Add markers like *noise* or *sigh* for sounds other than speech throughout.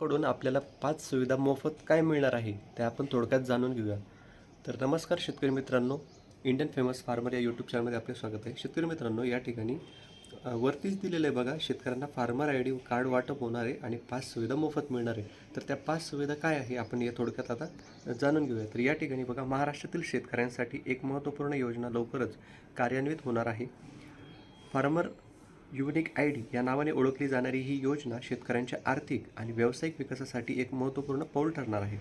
कडून आपल्याला पाच सुविधा मोफत काय मिळणार आहे ते आपण थोडक्यात जाणून घेऊया. तर नमस्कार शेतकरी मित्रांनो इंडियन फेमस फार्मर या यूट्यूब चॅनलमध्ये आपले स्वागत आहे. शेतकरी मित्रांनो या ठिकाणी वरतीच दिलेलं आहे बघा शेतकऱ्यांना फार्मर आय डी कार्ड वाटप होणार आहे आणि पाच सुविधा मोफत मिळणार आहे. तर त्या पाच सुविधा काय आहे आपण या थोडक्यात आता जाणून घेऊया. तर या ठिकाणी बघा महाराष्ट्रातील शेतकऱ्यांसाठी एक महत्त्वपूर्ण योजना लवकरच कार्यान्वित होणार आहे. फार्मर युनिक आय डी या नावाने ओळखली जाणारी ही योजना शेतकऱ्यांच्या आर्थिक आणि व्यावसायिक विकासासाठी एक महत्त्वपूर्ण पाऊल ठरणार आहे.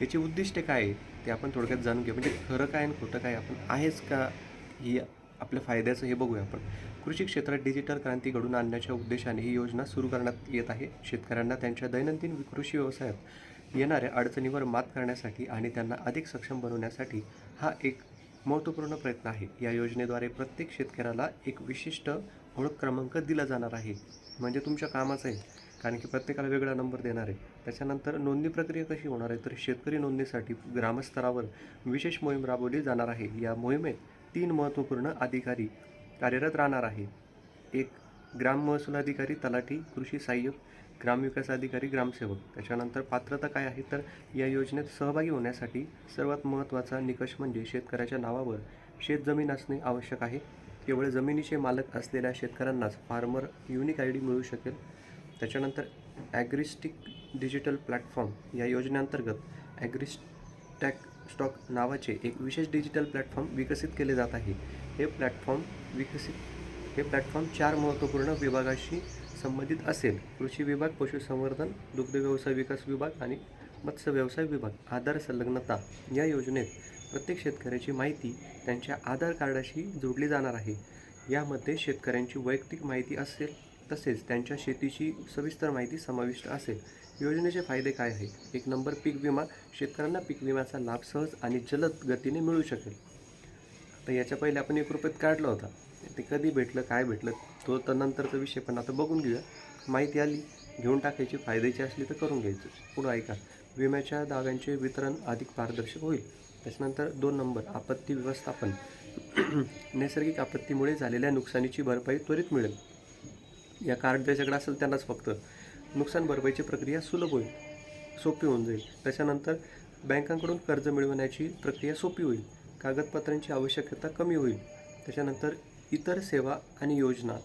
याचे उद्दिष्ट काय आहे ते आपण थोडक्यात जाणून घेऊ. म्हणजे खरं काय आणि खोटं काय आपण आहेच का ही आपल्या फायद्याचं हे बघूया आपण. कृषी क्षेत्रात डिजिटल क्रांती घडून आणण्याच्या उद्देशाने ही योजना सुरू करण्यात येत आहे. शेतकऱ्यांना त्यांच्या दैनंदिन कृषी व्यवसायात येणाऱ्या अडचणीवर मात करण्यासाठी आणि त्यांना अधिक सक्षम बनवण्यासाठी हा एक महत्त्वपूर्ण प्रयत्न आहे. या योजनेद्वारे प्रत्येक शेतकऱ्याला एक विशिष्ट ओळख क्रमांक दिला जाणार आहे. म्हणजे तुमच्या कामाचं आहे. कारण की प्रत्येकाला वेगळा नंबर देणार आहे. त्याच्यानंतर नोंदणी प्रक्रिया कशी होणार आहे? तर शेतकरी नोंदणीसाठी ग्रामस्तरावर विशेष मोहीम राबवली जाणार आहे. या मोहिमेत तीन महत्त्वपूर्ण अधिकारी कार्यरत राहणार आहे. एक ग्राम महसूल अधिकारी तलाठी कृषी सहाय्यक ग्रामविकास अधिकारी ग्रामसेवक. त्याच्यानंतर पात्रता काय आहे? तर या योजनेत सहभागी होण्यासाठी सर्वात महत्त्वाचा निकष म्हणजे शेतकऱ्याच्या नावावर शेतजमीन असणे आवश्यक आहे. केवळ जमिनीचे मालक असलेल्या शेतकऱ्यांनाच फार्मर युनिक आय डी मिळू शकेल. त्याच्यानंतर ॲग्रिस्टिक डिजिटल प्लॅटफॉर्म या योजनेअंतर्गत ॲग्रिस्टॅक स्टॉक नावाचे एक विशेष डिजिटल प्लॅटफॉर्म विकसित केले जात आहे. हे प्लॅटफॉर्म विकसित हे प्लॅटफॉर्म चार महत्त्वपूर्ण विभागाशी संबंधित असेल. कृषी विभाग पशुसंवर्धन दुग्ध व्यवसाय विकास विभाग आणि मत्स्य व्यवसाय विभाग. आधार संलग्नता या योजनेत प्रत्येक शेतकऱ्याची माहिती त्यांच्या आधार कार्डाशी जोडली जाणार आहे. यामध्ये शेतकऱ्यांची वैयक्तिक माहिती असेल तसेच त्यांच्या शेतीची सविस्तर माहिती समाविष्ट असेल. योजनेचे फायदे काय आहेत? एक नंबर पीक विमा शेतकऱ्यांना पीक विम्याचा लाभ सहज आणि जलद गतीने मिळू शकेल. तर याच्या पहिले आपण एक रुपयात काढला होता. ते कधी भेटलं काय भेटलं तो तर नंतरचा विषय पण आता बघून घेऊया. माहिती आली घेऊन टाकायची फायद्याची असली तर करून घ्यायची. पुढं ऐका. विम्याच्या दाव्यांचे वितरण अधिक पारदर्शक होईल. त्याच्यानंतर दोन नंबर आपत्ती व्यवस्थापन. *clears throat* नैसर्गिक आपत्तीमुळे झालेल्या नुकसानीची भरपाई त्वरित मिळेल. या कार्ड ज्याच्याकडे असेल त्यांनाच फक्त. नुकसान भरपाईची प्रक्रिया सुलभ होईल सोपी होऊन जाईल. त्याच्यानंतर बँकांकडून कर्ज मिळवण्याची प्रक्रिया सोपी होईल. कागदपत्रांची आवश्यकता कमी होईल. त्याच्यानंतर इतर सेवा आणि योजना.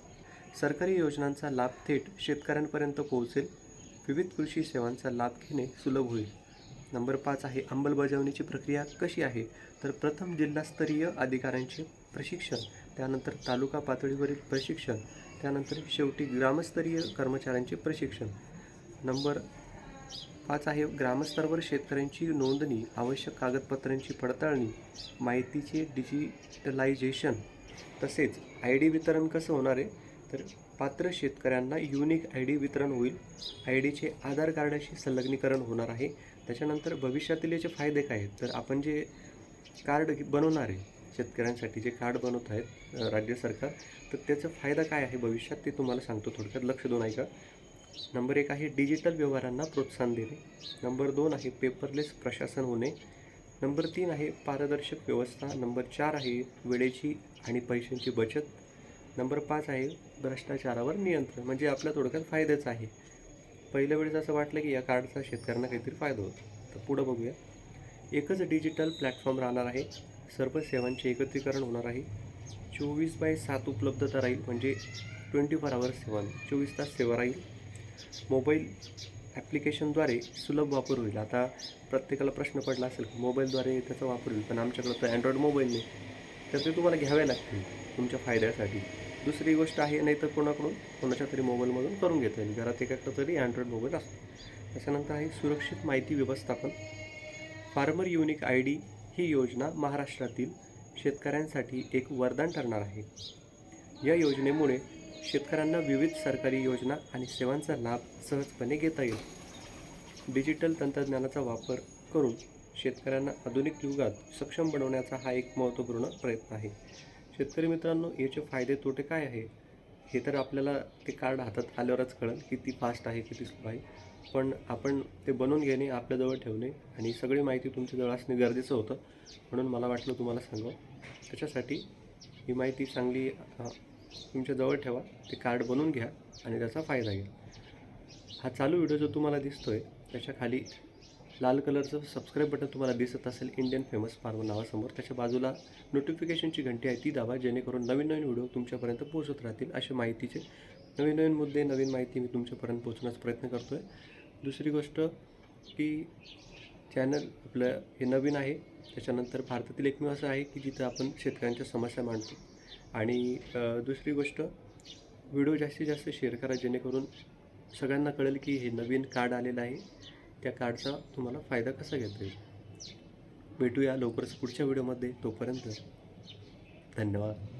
सरकारी योजनांचा लाभ थेट शेतकऱ्यांपर्यंत पोहोचेल. विविध कृषी सेवांचा लाभ घेणे सुलभ होईल. नंबर पाच आहे अंमलबजावणीची प्रक्रिया कशी आहे? तर प्रथम जिल्हास्तरीय अधिकाऱ्यांचे प्रशिक्षण त्यानंतर तालुका पातळीवरील प्रशिक्षण त्यानंतर शेवटी ग्रामस्तरीय कर्मचाऱ्यांचे प्रशिक्षण. नंबर पाच आहे ग्रामस्तरावर शेतकऱ्यांची नोंदणी आवश्यक कागदपत्रांची पडताळणी माहितीचे डिजिटलायझेशन तसेच आय डी वितरण कसं होणार आहे? तर पात्र शेतकऱ्यांना युनिक आय डी वितरण होईल. आय डीचे आधार कार्डाशी संलग्नीकरण होणार आहे. त्याच्यानंतर भविष्यातील याचे फायदे काय आहेत? तर आपण जे कार्ड बनवणार आहे शेतकऱ्यांसाठी जे कार्ड बनवत आहेत राज्य सरकार तर त्याचा फायदा काय आहे भविष्यात ते तुम्हाला सांगतो थोडक्यात. लक्ष देऊन ऐका. नंबर एक आहे डिजिटल व्यवहारांना प्रोत्साहन देणे. नंबर दोन आहे पेपरलेस प्रशासन होणे. नंबर तीन आहे पारदर्शक व्यवस्था. नंबर चार आहे वेळेची आणि पैशांची बचत. नंबर पाच आहे भ्रष्टाचारावर नियंत्रण. म्हणजे आपल्या थोडक्यात फायद्याचं आहे. पहिल्या वेळेस असं वाटलं की या कार्डचा शेतकऱ्यांना काहीतरी फायदा होतो. तर पुढं बघूया. एकच डिजिटल प्लॅटफॉर्म राहणार आहे. सर्व सेवांचे एकत्रीकरण होणार आहे. चोवीस बाय सात उपलब्धता राहील म्हणजे ट्वेंटी फोर आवर्स सेवा चोवीस तास सेवा राहील. मोबाईल ॲप्लिकेशनद्वारे सुलभ वापर होईल. आता प्रत्येकाला प्रश्न पडला असेल की मोबाईलद्वारे त्याचा वापर होईल पण आमच्याकडं तर अँड्रॉइड मोबाईल नाही. तर ते तुम्हाला घ्यावे लागतील तुमच्या फायद्यासाठी. दुसरी गोष्ट आहे नाही तर कोणाकडून? कोणाच्या तरी मोबाईलमधून करून घेता येईल घरात एकाकडं तरी अँड्रॉइड मोबाईल असतो. त्याच्यानंतर आहे सुरक्षित माहिती व्यवस्थापन. फार्मर युनिक आय डी ही योजना महाराष्ट्रातील शेतकऱ्यांसाठी एक वरदान ठरणार आहे. या योजनेमुळे शेतकऱ्यांना विविध सरकारी योजना आणि सेवांचा लाभ सहजपणे घेता येईल. डिजिटल तंत्रज्ञानाचा वापर करून शेतकऱ्यांना आधुनिक युगात सक्षम बनवण्याचा हा एक महत्त्वपूर्ण प्रयत्न आहे. शेतकरी मित्रांनो याचे फायदे तोटे काय आहे? हे तर आपल्याला ते कार्ड हातात आल्यावरच कळेल किती फास्ट आहे किती स्लो आहे. पण आपण ते बनवून घेणे आपल्याजवळ ठेवणे आणि सगळी माहिती तुमच्याजवळ असणे गरजेचं होतं. म्हणून मला वाटलं तुम्हाला सांगावं. त्याच्यासाठी ही माहिती चांगली तुमच्याजवळ ठेवा ते कार्ड बनवून घ्या आणि त्याचा फायदा घ्या. हा चालू व्हिडिओ जो तुम्हाला दिसतो त्याच्याखाली लाल कलरचं सबस्क्राईब बटन तुम्हाला दिसत असेल इंडियन फेमस फार्म नावासमोर त्याच्या बाजूला नोटिफिकेशनची घंटी आहे ती दाबा जेणेकरून नवीन नवीन व्हिडिओ तुमच्यापर्यंत पोहोचत राहतील असे माहितीचे. नवीन नवीन मुद्दे नवीन माहिती मी तुमच्यापर्यंत पोहोचण्याचा प्रयत्न करतो आहे दुसरी गोष्ट की चॅनल आपलं हे नवीन आहे त्याच्यानंतर भारतातील एकमेव असं आहे की जिथं आपण शेतकऱ्यांच्या समस्या मांडतो. आणि दुसरी गोष्ट व्हिडिओ जास्तीत जास्त शेअर करा जेणेकरून सगळ्यांना कळेल की हे नवीन कार्ड आलेलं आहे. त्या कार्डचा तुम्हाला फायदा कसा घेता येईल? भेटूया लवकरच पुढच्या व्हिडिओमध्ये. तोपर्यंत धन्यवाद.